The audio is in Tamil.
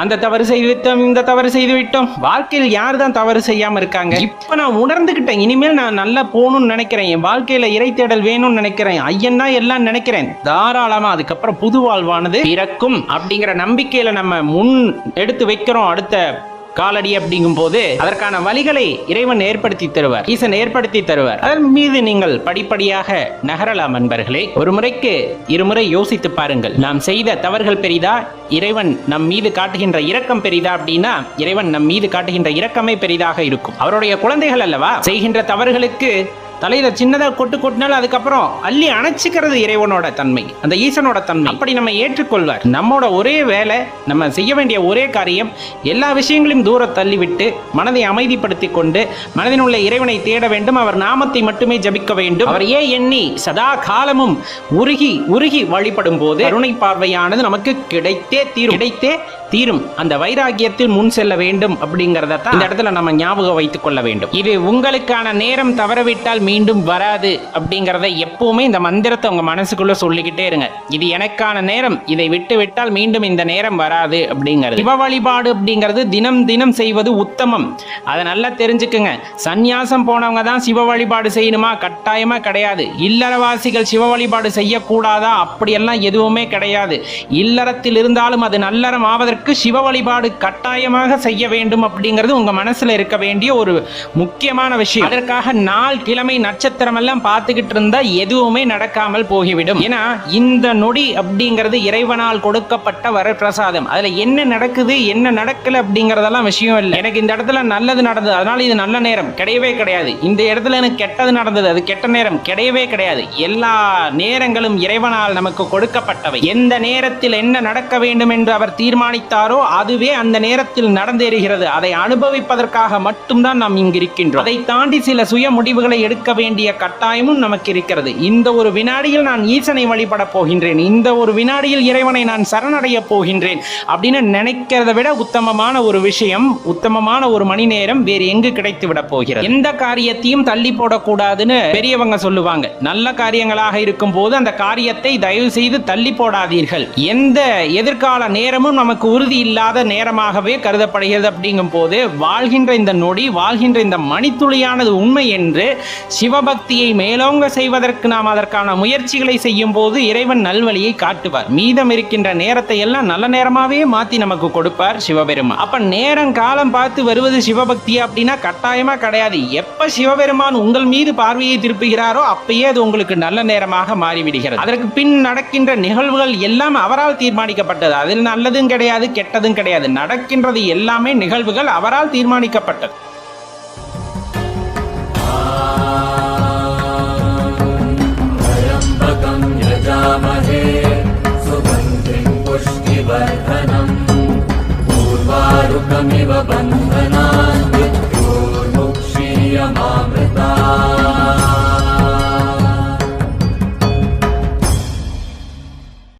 அந்த தவறு செய்து விட்டோம் இந்த தவறு செய்து விட்டோம் வாழ்க்கையில் யார் தான் தவறு செய்யாம இருக்காங்க? இப்ப நான் உணர்ந்துகிட்டேன். இனிமேல் நான் நல்லா போகணும்னு நினைக்கிறேன். என் வாழ்க்கையில இறை தேடல் வேணும்னு நினைக்கிறேன். ஐயன்னா எல்லாம் நினைக்கிறேன். தாராளமா அதுக்கப்புறம் புது வாழ்வானது பிறக்கும் அப்படிங்கிற நம்பிக்கையில நம்ம முன் எடுத்து வைக்கிறோம். அடுத்த காலடி அப்படிங்கும் போது அதற்கான வழிகளை இறைவன் ஏற்படுத்தி தருவார் ஈசன் ஏற்படுத்தி தருவார். அதன் மீது நீங்கள் படிப்படியாக நகரலாம் அன்பர்களே. ஒரு முறைக்கு இருமுறை யோசித்து பாருங்கள். நாம் செய்த தவறுகள் பெரிதா? இறைவன் நம் மீது காட்டுகின்ற இரக்கம் பெரிதா அப்படின்னா இறைவன் நம் மீது காட்டுகின்ற இரக்கமே பெரிதாக இருக்கும். அவருடைய குழந்தைகள் அல்லவா? செய்கின்ற தவறுகளுக்கு தலையில சின்னதா கொட்டு கொட்டினாலும் அதுக்கப்புறம் அள்ளி அணைச்சிக்கிறது இறைவனோட தன்மை அந்த ஈசனோட தன்மை. அப்படி நம்ம ஏற்றுக்கொள்வார். நம்மோட ஒரே வேலை நம்ம செய்ய வேண்டிய ஒரே காரியம் எல்லா விஷயங்களையும் தூர தள்ளிவிட்டு மனதை அமைதிப்படுத்தி கொண்டு மனதில் உள்ள இறைவனை தேட வேண்டும் அவர் நாமத்தை மட்டுமே ஜபிக்க வேண்டும். அவர் எண்ணி சதா காலமும் உருகி உருகி வழிபடும் போது கருணை பார்வையானது நமக்கு கிடைத்தே தீரும். கிடைத்தே தீரும். அந்த வைராகியத்தில் முன் செல்ல வேண்டும் அப்படிங்கிறத இந்த இடத்துல நம்ம ஞாபகம் வைத்துக் கொள்ள வேண்டும். இது உங்களுக்கான நேரம் தவறவிட்டால் மீண்டும் வராது அப்படிங்கிறத எப்பவுமே இந்த மந்திரத்தை உங்க மனசுக்குள்ள சொல்லிக்கிட்டே இருங்க. இது எனக்கான நேரம் இதை விட்டு விட்டால் மீண்டும் இந்த நேரம் வராது அப்படிங்கிறது. சிவ வழிபாடு அப்படிங்கிறது தினம் தினம் செய்வது உத்தமம். அதை நல்லா தெரிஞ்சுக்குங்க. சந்நியாசம் போனவங்க தான் சிவ வழிபாடு செய்யணுமா? கட்டாயமா கிடையாது. இல்லறவாசிகள் சிவ வழிபாடு செய்யக்கூடாதா? அப்படியெல்லாம் எதுவுமே கிடையாது. இல்லறத்தில் இருந்தாலும் அது நல்லறம் ஆவதற்கு சிவ வழிபாடு கட்டாயமாக செய்ய வேண்டும் அப்படிங்கிறது உங்க மனசுல இருக்க வேண்டிய ஒரு முக்கியமான விஷயம். அதற்காக நாள் கிழமை நட்சத்திரம் எல்லாம் பார்த்துக்கிட்டு இருந்தா எதுவுமே நடக்காமல் போகிவிடும். ஏன்னா இந்த நொடி அப்படிங்கிறது இறைவனால் கொடுக்கப்பட்ட வரப்பிரசாதம். அதுல என்ன நடக்குது என்ன நடக்கல அப்படிங்கறதெல்லாம் விஷயம் இல்லை. எனக்கு இந்த இடத்துல நல்லது நடந்தது அதனால இது நல்ல நேரம். கிடையவே கிடையாது. இந்த இடத்துல எனக்கு கெட்டது நடந்தது அது கெட்ட நேரம். கிடையவே கிடையாது. எல்லா நேரங்களும் இறைவனால் நமக்கு கொடுக்கப்பட்டவை. எந்த நேரத்தில் என்ன நடக்க வேண்டும் என்று அவர் தீர்மானித்தாரோ அதுவே அந்த நேரத்தில் நடந்தேறுகிறது. அதை அனுபவிப்பதற்காக மட்டும்தான் நாம் இங்கு இருக்கின்றோம் அதை தாண்டி சில சுய முடிவுகளை எடுக்க வேண்டிய கட்டாயமும் நமக்கு இருக்கிறது. இந்த ஒரு வினாடியில் நான் ஈசனை வழிபட போகின்றேன். இந்த ஒரு வினாடியில் இறைவனை நான் சரணடைய போகின்றேன். அப்படின்னு நினைக்கிறத விட உத்தமமான ஒரு விஷயம் உத்தமமான ஒரு மணி நேரம் வேறு எங்கு கிடைத்து விட போகிறது? எந்த காரியத்தையும் தள்ளி போடக்கூடாதுன்னு பெரியவங்க சொல்லுவாங்க. நல்ல காரியங்களாக இருக்கும் போது அந்த காரியத்தை தயவு செய்து தள்ளி போடாதீர்கள். எந்த எதிர்கால நேரமும் நமக்கு உறுதி இல்லாத நேரமாகவே கருதப்படுகிறது. அப்படிங்கும் போது வாழ்கின்ற இந்த நொடி வாழ்கின்ற இந்த மணித்துளியானது உண்மை என்று சிவபக்தியை மேலோங்க செய்வதற்கு நாம் அதற்கான முயற்சிகளை செய்யும் போது இறைவன் நல்வழியை காட்டுவார். மீதம் இருக்கின்ற நேரத்தை எல்லாம் நல்ல நேரமாவே மாத்தி நமக்கு கொடுப்பார் சிவபெருமான். அப்ப நேரம் காலம் பார்த்து வருவது சிவபக்தியா அப்படின்னா கட்டாயமா கிடையாது. எப்ப சிவபெருமான் உங்கள் மீது பார்வையை திருப்புகிறாரோ அப்பயே அது உங்களுக்கு நல்ல நேரமாக மாறிவிடுகிறது. அதற்கு பின் நடக்கின்ற நிகழ்வுகள் எல்லாம் அவரால் தீர்மானிக்கப்பட்டது. அதில் நல்லதும் கிடையாது கெட்டதும் கிடையாது. நடக்கின்றது எல்லாமே நிகழ்வுகள் அவரால் தீர்மானிக்கப்பட்டது. दुःखमिव बन्धनान् मृत्यो